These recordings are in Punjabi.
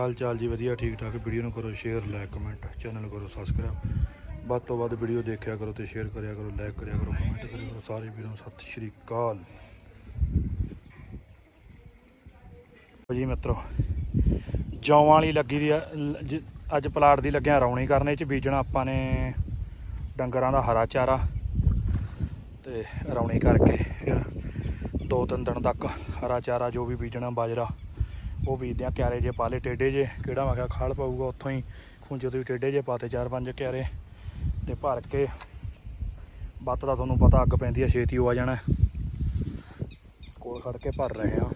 ਹਾਲ ਚਾਲ ਜੀ ਵਧੀਆ ਠੀਕ ਠਾਕ ਵੀਡੀਓ ਨੂੰ ਕਰੋ ਸ਼ੇਅਰ ਲਾਈਕ ਕਮੈਂਟ ਚੈਨਲ ਨੂੰ ਕਰੋ ਸਬਸਕ੍ਰਾਈਬ ਵੱਧ ਤੋਂ ਵੱਧ ਵੀਡੀਓ ਦੇਖਿਆ ਕਰੋ ਤੇ ਸ਼ੇਅਰ ਕਰਿਆ ਕਰੋ ਲਾਈਕ ਕਰਿਆ ਕਰੋ ਕਮੈਂਟ ਕਰਿਆ ਕਰੋ। ਸਾਰੇ ਵੀਰਾਂ ਸਤਿ ਸ਼੍ਰੀ ਅਕਾਲ। ਜੀ ਮਿੱਤਰੋ ਜੌਆਂ ਵਾਲੀ ਲੱਗੀ ਦੀ ਆ, ਜ- ਅੱਜ ਪਲਾਟ ਦੀ ਲੱਗਿਆ ਰੌਣੀ ਕਰਨੇ ਚ ਬੀਜਣਾ ਆਪਾਂ ਨੇ ਡੰਗਰਾਂ ਦਾ ਹਰਾ ਚਾਰਾ ਤੇ ਰੌਣੀ ਕਰਕੇ ਫਿਰ ਦੋ ਤਿੰਨ ਦਿਨ ਤੱਕ ਹਰਾ ਚਾਰਾ ਜੋ ਵੀ ਬੀਜਣਾ ਬਾਜਰਾ। ਉਹ ਬੀਜਦੇ ਆ ਕਿਆਰੇ ਜੇ ਪਾ ਪਾਲੇ ਟੇਡੇ ਜੇ, ਕਿਹੜਾ ਮੈਂ ਕਿਹਾ ਖਾਲ ਪਾਊਗਾ, ਉੱਥੋਂ ਹੀ ਖੁੰਝੇ ਤੋਂ ਹੀ ਟੇਡੇ ਜੇ ਪਾਤੇ ਚਾਰ ਪੰਜ ਕਿਆਰੇ ਤੇ ਭਰ ਕੇ ਬੱਤ ਦਾ ਤੁਹਾਨੂੰ ਪਤਾ ਅੱਗ ਪੈਂਦੀ ਆ, ਛੇਤੀ ਉਹ ਆ ਜਾਣਾ। ਕੋਲ ਖੜ ਕੇ ਭਰ ਰਹੇ ਆ।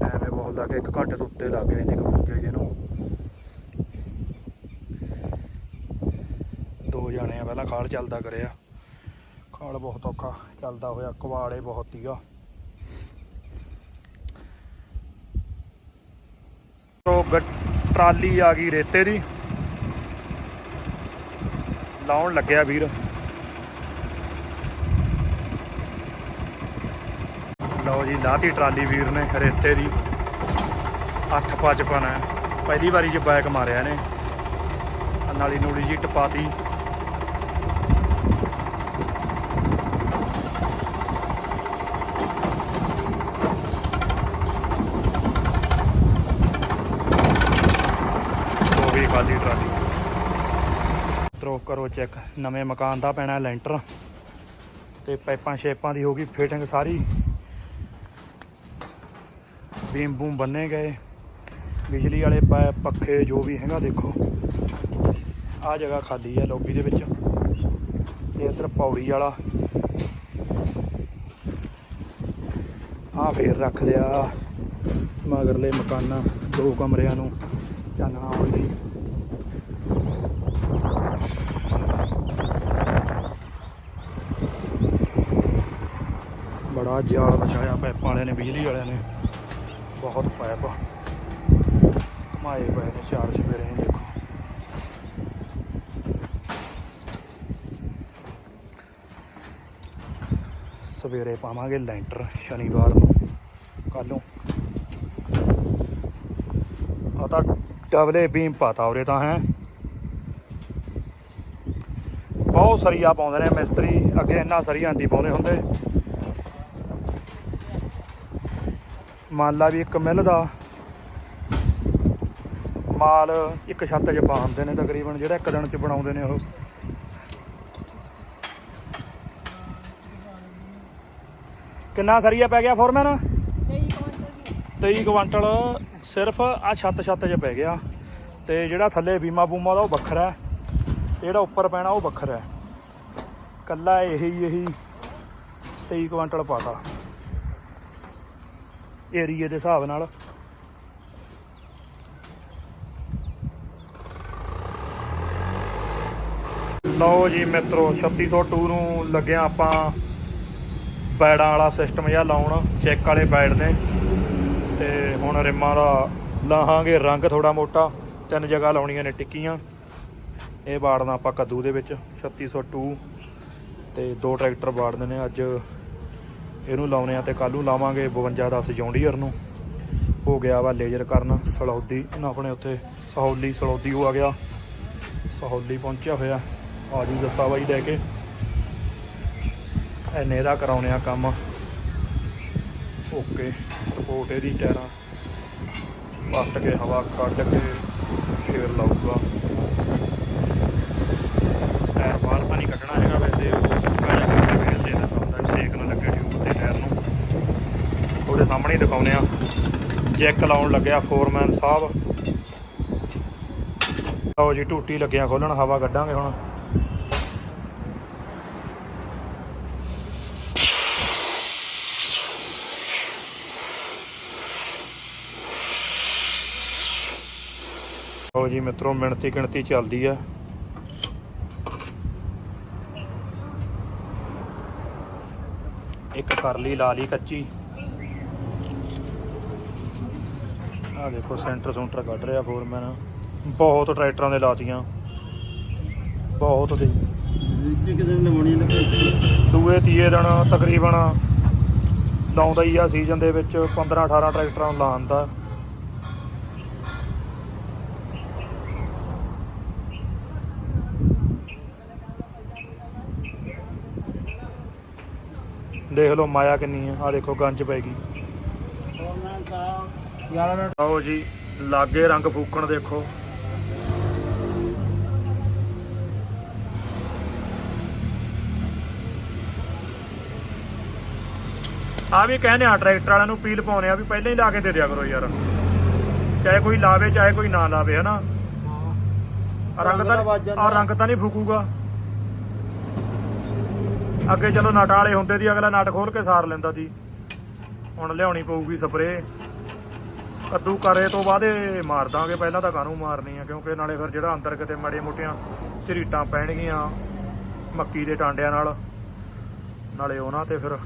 ਟਾਈਮ ਇਹ ਬਹੁਤ ਲੱਗ ਗਿਆ, ਇੱਕ ਘੰਟੇ ਤੋਂ ਉੱਤੇ ਲੱਗ ਗਏ ਨੇ ਖੁੰਝੇ ਜੇ ਨੂੰ। ਦੋ ਜਾਣੇ ਆ ਪਹਿਲਾਂ ਖਾਲ ਚੱਲਦਾ ਕਰਿਆ। ਖਾਲ ਬਹੁਤ ਔਖਾ ਚੱਲਦਾ ਹੋਇਆ, ਕਵਾੜੇ ਬਹੁਤ ਹੀਗਾ ਤੋ ਟਰਾਲੀ ਆ ਗਈ ਰੇਤੇ ਦੀ। ਲਾਉਣ ਲੱਗਿਆ ਵੀਰ। ਲਓ ਜੀ, ਲਾਤੀ ਟਰਾਲੀ ਵੀਰ ਨੇ ਰੇਤੇ ਦੀ। 855 ਹੈ। ਪਹਿਲੀ ਵਾਰੀ ਜੇ ਬੈਕ ਮਾਰਿਆ ਨੇ ਨਾਲੀ ਨੂੜੀ ਜੀ ਟਪਾਤੀ ਹੋ ਗਈ ਖਾਲੀ ਟਰਾਲੀ ਤਰੋ ਕਰੋ ਚੈੱਕ ਨਵੇਂ ਮਕਾਨ ਦਾ ਪੈਣਾ ਲੈਂਟਰ। ਤੇ ਪਾਈਪਾਂ ਸ਼ੇਪਾਂ ਦੀ ਹੋ ਗਈ ਫਿਟਿੰਗ ਸਾਰੀ। ਬੀਮ ਬੂਮ ਬੰਨੇ ਗਏ। ਬਿਜਲੀ ਵਾਲੇ ਪਾਇਪ ਪੱਖੇ ਜੋ ਵੀ ਹੈਗਾ ਦੇਖੋ। ਆ ਜਗ੍ਹਾ ਖਾਲੀ ਹੈ ਲੌਬੀ ਦੇ ਵਿੱਚ। ਤੇ ਇੱਧਰ ਪੌੜੀ ਵਾਲਾ। ਆ ਫੇਰ ਰੱਖ ਲਿਆ। ਮਗਰਲੇ ਮਕਾਨਾਂ, ਦੋ ਕਮਰਿਆਂ ਨੂੰ। ਚਾਨਣਾ ਆਉਣ ਲਈ ਬੜਾ ਜਾਲ ਵਿਛਾਇਆ ਪਾਈਪਾਂ ਵਾਲਿਆਂ ਨੇ, ਬਿਜਲੀ ਵਾਲਿਆਂ ਨੇ। ਬਹੁਤ ਪੈਪ ਘਮਾਏ ਪਏ ਨੇ ਚਾਰ ਸਵੇਰੇ ਦੇਖੋ। ਸਵੇਰੇ ਪਾਵਾਂਗੇ ਲੈਂਟਰ, ਸ਼ਨੀਵਾਰ ਨੂੰ ਕੱਲੋਂ ਨੂੰ। ਆ ਤਾਂ ਡਬਲੇ ਬੀਮ ਪਾਤਾ ਉਰੇ ਤਾਂ, ਹੈ। ਬਹੁਤ ਸਰੀਆ ਪਾਉਂਦੇ ਨੇ ਮਿਸਤਰੀ, ਅੱਗੇ ਇੰਨਾ ਸਰੀਆ ਆਂਦੀ ਪਾਉਂਦੇ ਹੁੰਦੇ। ਮੰਨ ਲਾ ਵੀ ਇੱਕ ਮਿੱਲ ਦਾ ਮਾਲ ਇੱਕ ਛੱਤ 'ਚ ਪਾ ਦਿੰਦੇ ਨੇ ਤਕਰੀਬਨ ਜਿਹੜਾ ਇੱਕ ਦਿਨ 'ਚ ਬਣਾਉਂਦੇ ਨੇ ਉਹ। ਕਿੰਨਾ ਸਰੀਆ ਪੈ ਗਿਆ ਫੋਰਮੈਨ? 23 ਕੁਆਂਟਲ ਸਿਰਫ ਆ ਛੱਤ ਛੱਤ 'ਚ ਪੈ ਗਿਆ। ਤੇ ਜਿਹੜਾ ਥੱਲੇ ਬੀਮਾ ਬੂਮਾ ਦਾ ਉਹ ਵੱਖਰਾ ਹੈ। ਤੇ ਜਿਹੜਾ ਉੱਪਰ ਪੈਣਾ ਉਹ ਵੱਖਰਾ ਹੈ। ਕੱਲਾ ਇਹੀ ਇਹੀ 23 ਕੁਆਂਟਲ ਪਾਤਾ ਏਰੀਏ ਦੇ ਹਿਸਾਬ ਨਾਲ। ਲਓ ਜੀ ਮਿੱਤਰੋ 3602 ਨੂੰ ਲੱਗਿਆ ਆਪਾਂ ਬੈੜਾਂ ਵਾਲਾ ਸਿਸਟਮ ਜਿਹਾ ਲਾਉਣ। ਚੈੱਕ ਵਾਲੇ ਬੈੜ ਨੇ। ਤੇ ਹੁਣ ਰਿਮਾਂ ਦਾ ਲਾਹਾਂਗੇ ਰੰਗ ਥੋੜਾ ਮੋਟਾ। ਤਿੰਨ ਜਗ੍ਹਾ ਲਾਉਣੀਆਂ ਨੇ ਟਿੱਕੀਆਂ। ਇਹ ਬਾੜਨਾ ਆਪਾਂ ਕੱਦੂ ਦੇ ਵਿੱਚ 3602 ਤੇ ਦੋ ਟਰੈਕਟਰ ਬਾੜਦੇ ਨੇ ਅੱਜ। ਇਹਨੂੰ ਲਾਉਣੇ ਆ ਤੇ ਕੱਲ੍ਹ ਨੂੰ ਲਾਵਾਂਗੇ 52 10 ਜੌਂਡੀਅਰ ਨੂੰ। ਹੋ ਗਿਆ ਵਾ ਲੇਜ਼ਰ ਕਰਨ, ਸਲੌਦੀ ਆਪਣੇ ਉੱਥੇ ਸਹੌਲੀ, ਸਲੌਦੀ ਹੋ ਆ ਗਿਆ। ਸਹੌਲੀ ਪਹੁੰਚਿਆ ਹੋਇਆ, ਆ ਜੀ ਦੱਸਾ ਬਾਈ ਲੈ ਕੇ। ਐਨੇ ਦਾ ਕਰਾਉਣੇ ਆ ਕੰਮ। ਓਕੇ ਰਿਪੋਰਟ ਇਹਦੀ ਟਾਇਰਾਂ। ਪੱਟ ਕੇ ਹਵਾ ਕੱਢ ਕੇ ਫੇਰ ਲਾਊਗਾ ਟਾਇਰ ਬਾਹਰ ਤਾਂ ਨਹੀਂ ਕੱਢਣਾ ਹੈਗਾ ਵੈਸੇ ਉਹ ਸੁੱਕਾ ਜਿਹਾ ਕਰਕੇ ਫੇਰ ਦੇ ਦਿੰਦਾ ਹੁੰਦਾ ਵੀ ਸੇਕ ਨਾ ਲੱਗੇ ਟਿਊਬ ਤੇ ਟਾਇਰ ਨੂੰ ਉਹਦੇ ਦਿਖਾਉਨੇ ਆ। ਚੈੱਕ ਲਾਉਣ ਲੱਗਿਆ ਫੋਰਮੈਨ ਸਾਹਿਬ। ਲਓ ਜੀ, ਟੂਟੀ ਲੱਗਿਆ ਖੋਲਣ, ਹਵਾ ਕੱਢਾਂਗੇ ਹੁਣ। ਲਓ ਜੀ ਮਿੱਤਰੋ, ਮਿਣਤੀ ਗਿਣਤੀ ਚੱਲਦੀ ਆ। ਇੱਕ ਕਰ ਲਈ, ਲਾ ਲਈ ਕੱਚੀ। ਆ ਦੇਖੋ, ਸੈਂਟਰ ਸੈਂਟਰ ਕੱਢ ਰਿਹਾ ਫੋਰਮੈਨ ਬਹੁਤ ਟਰੈਕਟਰਾਂ ਦੇ ਲਾਤੀਆਂ। ਬਹੁਤ ਦੇ ਦੂਏ ਤੀਏ ਦਿਨ ਤਕਰੀਬਨ ਲਾਉਂਦਾ ਹੀ ਆ ਸੀਜ਼ਨ ਦੇ ਵਿੱਚ 15 18 ਟਰੈਕਟਰਾਂ ਨੂੰ ਲਾਉਂਦਾ ਦੇਖ ਲਓ ਮਾਇਆ ਕਿੰਨੀ ਆ ਆ ਦੇਖੋ ਗੰਜ ਪੈ ਗਈ। ਆਓ ਜੀ ਲਾਗੇ ਰੰਗ ਫੂਕਣ ਦੇਖੋ। ਆ ਵੀ ਕਹਿੰਦੇ ਆ ਟਰੈਕਟਰ ਵਾਲਿਆਂ ਨੂੰ ਪੀਲ ਪਾਉਣੇ ਆ ਵੀ ਪਹਿਲਾਂ ਹੀ ਲਾ ਕੇ ਦੇ ਦਿਆ ਕਰੋ ਯਾਰ। ਚਾਹੇ ਕੋਈ ਲਾਵੇ ਚਾਹੇ ਕੋਈ ਨਾ ਲਾਵੇ ਹਨਾ? ਰੰਗ ਤਾਂ ਆ ਰੰਗ ਤਾਂ ਨਹੀਂ ਫੂਕੂਗਾ। ਅੱਗੇ ਚਲੋ ਨਟ ਵਾਲੇ ਹੁੰਦੇ ਦੀ ਅਗਲਾ ਨਟ ਖੋਲ ਕੇ ਸਾਰ ਲੈਂਦਾ ਸੀ ਹੁਣ ਲਿਆਉਣੀ ਪਊਗੀ ਸਪਰੇ ਕੱਦੂ ਕਰੇ ਤੋਂ ਬਾਅਦ ਇਹ ਮਾਰ ਦਾਂਗੇ। ਪਹਿਲਾਂ ਤਾਂ ਕਾਹਨੂੰ ਮਾਰਨੀ ਆ, ਕਿਉਂਕਿ ਨਾਲੇ ਫਿਰ ਜਿਹੜਾ ਅੰਦਰ ਕਿਤੇ ਮੜੇ ਮੋਟੀਆਂ ਝਰੀਟਾਂ ਪੈਣਗੀਆਂ ਮੱਕੀ ਦੇ ਟਾਂਡਿਆਂ ਨਾਲ, ਨਾਲੇ ਉਹਨਾਂ ਤੇ ਫਿਰ।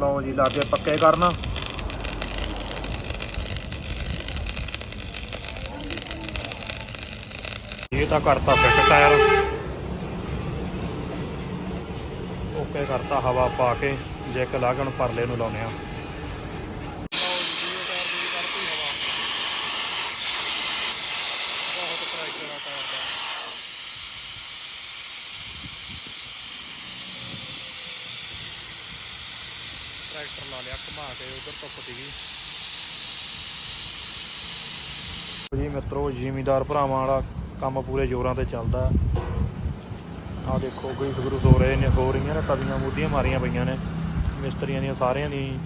ਲਓ ਜੀ, ਲਾਗੇ ਪੱਕੇ ਕਰਨਾ। ਇਹ ਤਾਂ ਕਰਤਾ ਫਿੱਟ ਟਾਇਰ। ਓਕੇ, ਕਰਤਾ ਹਵਾ ਪਾ ਕੇ। ਜੈਕ ਲਾ ਪਰਲੇ ਨੂੰ ਲਾਉਨੇ ਆ। ਟਰੈਕਟਰ ਲਾ ਲਿਆ, ਘੁਮਾ ਕੇ ਉਧਰ ਧੁੱਪ ਸੀਗੀ। ਜੀ ਮਿੱਤਰੋ, ਜ਼ਿਮੀਦਾਰ ਭਰਾਵਾਂ ਵਾਲਾ ਕੰਮ ਪੂਰੇ ਜ਼ੋਰਾਂ ਤੇ ਚੱਲਦਾ। ਆ ਦੇਖੋ, ਕੋਈ ਗਰੂਸ ਹੋ ਰਹੇ ਨੇ, ਹੋ ਰਹੀਆਂ ਨੇ, ਤਵੀਆਂ ਮੂਧੀਆਂ ਮਾਰੀਆਂ ਪਈਆਂ ਨੇ। ਮਿਸਤਰੀਆਂ ਦੀਆਂ ਸਾਰਿਆਂ ਦੀ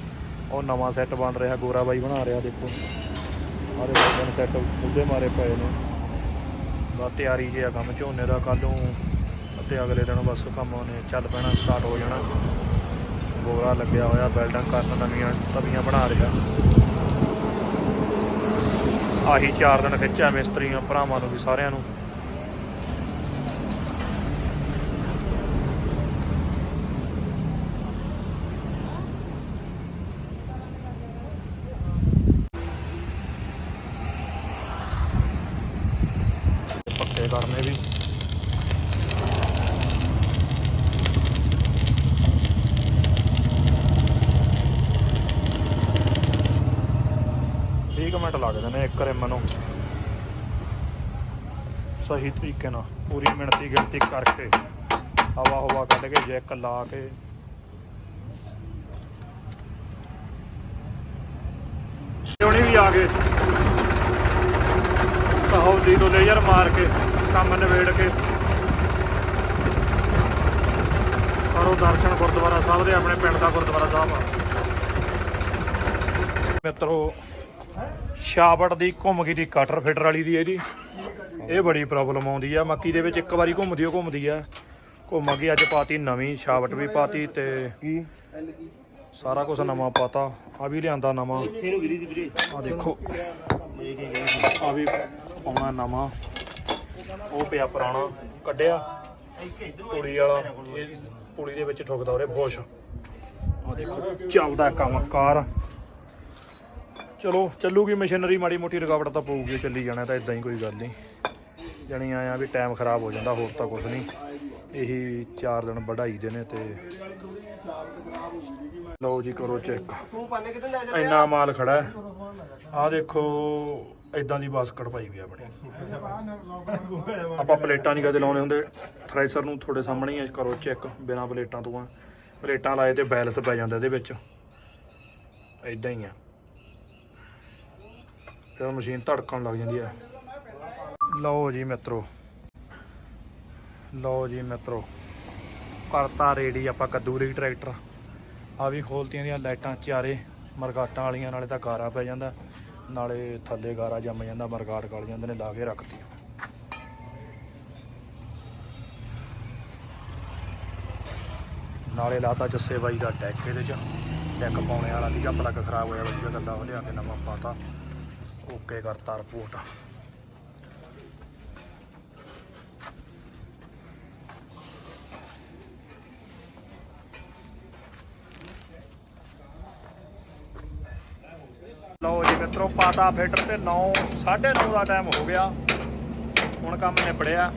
ਉਹ ਨਵਾਂ ਸੈੱਟ ਬਣ ਰਿਹਾ, ਗੋਰਾ ਬਾਈ ਬਣਾ ਰਿਹਾ, ਦੇਖੋ। ਆਰੇ ਬਾਈਆਂ ਸੈੱਟ ਮੁੱਦੇ ਮਾਰੇ ਪਏ ਨੇ। ਬਸ ਤਿਆਰੀ ਜੇ ਆ ਕੰਮ ਝੋਨੇ ਦਾ ਕੱਲ ਨੂੰ ਅਤੇ ਅਗਲੇ ਦਿਨ ਬਸ ਕੰਮ ਨੇ ਚੱਲ ਪੈਣਾ ਸਟਾਰਟ ਹੋ ਜਾਣਾ। ਗੋਰਾ ਲੱਗਿਆ ਹੋਇਆ ਬਿਲਡਿੰਗ ਕਰਨ ਨਵੀਆਂ ਤਵੀਆਂ ਬਣਾ ਰਿਹਾ। ਆਹੀ 4 ਦਿਨ ਖਿੱਚਿਆ ਮਿਸਤਰੀਆਂ ਭਰਾਵਾਂ ਨੂੰ ਵੀ ਸਾਰਿਆਂ ਨੂੰ। ਪੱਕੇ ਕਰਨੇ ਵੀ ਵੀਹ ਕੁ ਮਿੰਟ ਮਨੋ। ਸਹੀ ਤਰੀਕੇ ਨਾਲ, ਪੂਰੀ ਮਿਣਤੀ ਗਿਣਤੀ ਕਰਕੇ ਹਵਾ ਹਵਾ ਕੱਢ ਕੇ ਜੈਕ ਲਾ ਕੇ। ਹੁਣੀ ਵੀ ਆ ਗਏ। ਸਹੌਦੀ ਤੋਂ ਲੇਜ਼ਰ ਮਾਰ ਕੇ, ਕੰਮ ਨਿਬੇੜ ਕੇ। ਕਰੋ ਦਰਸ਼ਨ ਗੁਰਦੁਆਰਾ ਸਾਹਿਬ ਦੇ, ਆਪਣੇ ਪਿੰਡ ਦਾ ਗੁਰਦੁਆਰਾ ਸਾਹਿਬ ਆ। ਮਿੱਤਰੋ ਸ਼ਾਵਟ ਦੀ ਘੁੰਮ ਗਈ ਦੀ ਕਟਰ ਫਿਟਰ ਵਾਲੀ ਦੀ ਇਹਦੀ। ਇਹ ਬੜੀ ਪ੍ਰੋਬਲਮ ਆਉਂਦੀ ਆ। ਮੱਕੀ ਦੇ ਵਿੱਚ ਇੱਕ ਵਾਰੀ ਘੁੰਮਦੀ ਉਹ ਘੁੰਮਦੀ ਆ। ਘੁੰਮ ਗਈ ਅੱਜ ਪਾਤੀ ਨਵੀਂ ਸ਼ਾਵਟ ਵੀ ਪਾਤੀ ਤੇ ਕੀ? ਸਾਰਾ ਕੁਝ ਨਵਾਂ ਪਾਤਾ। ਆ ਵੀ ਲਿਆਂਦਾ ਨਵਾਂ। ਆ ਦੇਖੋ। ਆ ਵੀ ਪਾਉਣਾ ਨਵਾਂ। ਉਹ ਪਿਆ ਪੁਰਾਣਾ। ਕੱਢਿਆ। ਪੁੜੀ ਵਾਲਾ। ਇਹ ਪੁੜੀ ਦੇ ਵਿੱਚ ਠੁਕਦਾ ਉਹਰੇ ਬੋਸ਼। ਆ ਦੇਖੋ ਚੱਲਦਾ ਕੰਮ ਕਾਰ। ਚਲੋ, ਚੱਲੂਗੀ ਮਸ਼ੀਨਰੀ, ਮਾੜੀ ਮੋਟੀ ਰੁਕਾਵਟ ਤਾਂ ਪਊਗੀ ਚੱਲੀ ਜਾਣਾ ਤਾਂ ਇਦਾਂ ਹੀ ਕੋਈ ਗੱਲ ਨਹੀਂ। ਜਣੀ ਆਇਆ ਵੀ ਟਾਈਮ ਖਰਾਬ ਹੋ ਜਾਂਦਾ, ਹੋਰ ਤਾਂ ਕੁਝ ਨਹੀਂ। ਇਹੀ 4 ਦਿਨ ਵਢਾਈ ਦੇ ਨੇ ਤੇ ਲਓ ਜੀ, ਕਰੋ ਚੈੱਕ ਇੰਨਾ ਮਾਲ ਖੜਾ ਹੈ। ਆ ਦੇਖੋ ਇਦਾਂ ਦੀ ਬਾਸਕਟ ਪਾਈ ਵੀ ਆ ਆਪਣੀ। ਆਪਾਂ ਪਲੇਟਾਂ ਨਹੀਂ ਕਦੇ ਲਾਉਣੇ ਹੁੰਦੇ। ਥ੍ਰੈਸ਼ਰ ਨੂੰ ਤੁਹਾਡੇ ਸਾਹਮਣੇ ਹੀ ਕਰੋ ਚੈੱਕ ਬਿਨਾ ਪਲੇਟਾਂ ਤੋਂ ਆ। ਪਲੇਟਾਂ ਲਾਏ ਤੇ ਬੈਲੈਂਸ ਪੈ ਜਾਂਦਾ ਇਹਦੇ ਵਿੱਚ। ਇਦਾਂ ਹੀ ਆ। ਫਿਰ ਮਸ਼ੀਨ ਧੜਕਣ ਲੱਗ ਜਾਂਦੀ ਹੈ ਲਓ ਜੀ ਮਿੱਤਰੋ। ਲਓ ਜੀ ਮਿੱਤਰੋ। ਕਰਤਾ ਰੇਡੀ ਆਪਾਂ ਕੱਦੂ ਲਈ ਟਰੈਕਟਰ। ਆ ਵੀ ਖੋਲਤੀਆਂ ਦੀਆਂ ਲਾਈਟਾਂ ਚਾਰੇ ਮਰਗਾਟਾਂ ਵਾਲੀਆਂ, ਨਾਲੇ ਤਾਂ ਗਾਰਾ ਪੈ ਜਾਂਦਾ। ਨਾਲੇ ਥੱਲੇ ਗਾਰਾ ਜੰਮ ਜਾਂਦਾ, ਮਰਗਾਟ ਗਲ ਜਾਂਦੇ ਨੇ, ਲਾ ਕੇ ਰੱਖਤੀਆਂ। ਨਾਲੇ ਲਾਤਾ ਜੱਸੇ ਬਾਈ ਦਾ ਟੈਕ ਇਹਦੇ ਚ। ਟੈਕ ਪਾਉਣੇ ਵਾਲਾ ਸੀਗਾ, ਪਲੱਗ ਖਰਾਬ ਹੋਇਆ, ਵਧੀਆ ਗੱਲਾਂ ਉਹ ਲਿਆ ਕੇ ਨਵਾਂ ਪਾਤਾ। ਓਕੇ ਕਰਤਾ ਰਿਪੋਰਟ ਲਓ ਜੀ ਮਿੱਤਰੋ, ਪਾਤਾ ਫਿਲਟਰ ਤੇ 9 9:30 ਦਾ ਟਾਈਮ ਹੋ ਗਿਆ। ਹੁਣ ਕੰਮ ਨਿਬੜਿਆ।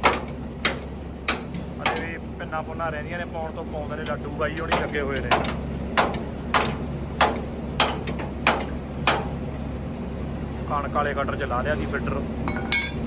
ਅਰੇ ਵੀ ਪਿੰਨਾ ਪੁੰਨਾ ਰਹਿੰਦੀਆਂ ਨੇ, ਪਾਉਣ ਤੋਂ ਪਾਉਂਦੇ ਨੇ, ਲੱਡੂ ਬਾਈ ਹੋਣੀ ਲੱਗੇ ਹੋਏ ਨੇ। ਕਣਕ ਵਾਲੇ ਕਟਰ ਚਲਾ ਲਿਆ ਸੀ ਫਿਲਟਰ।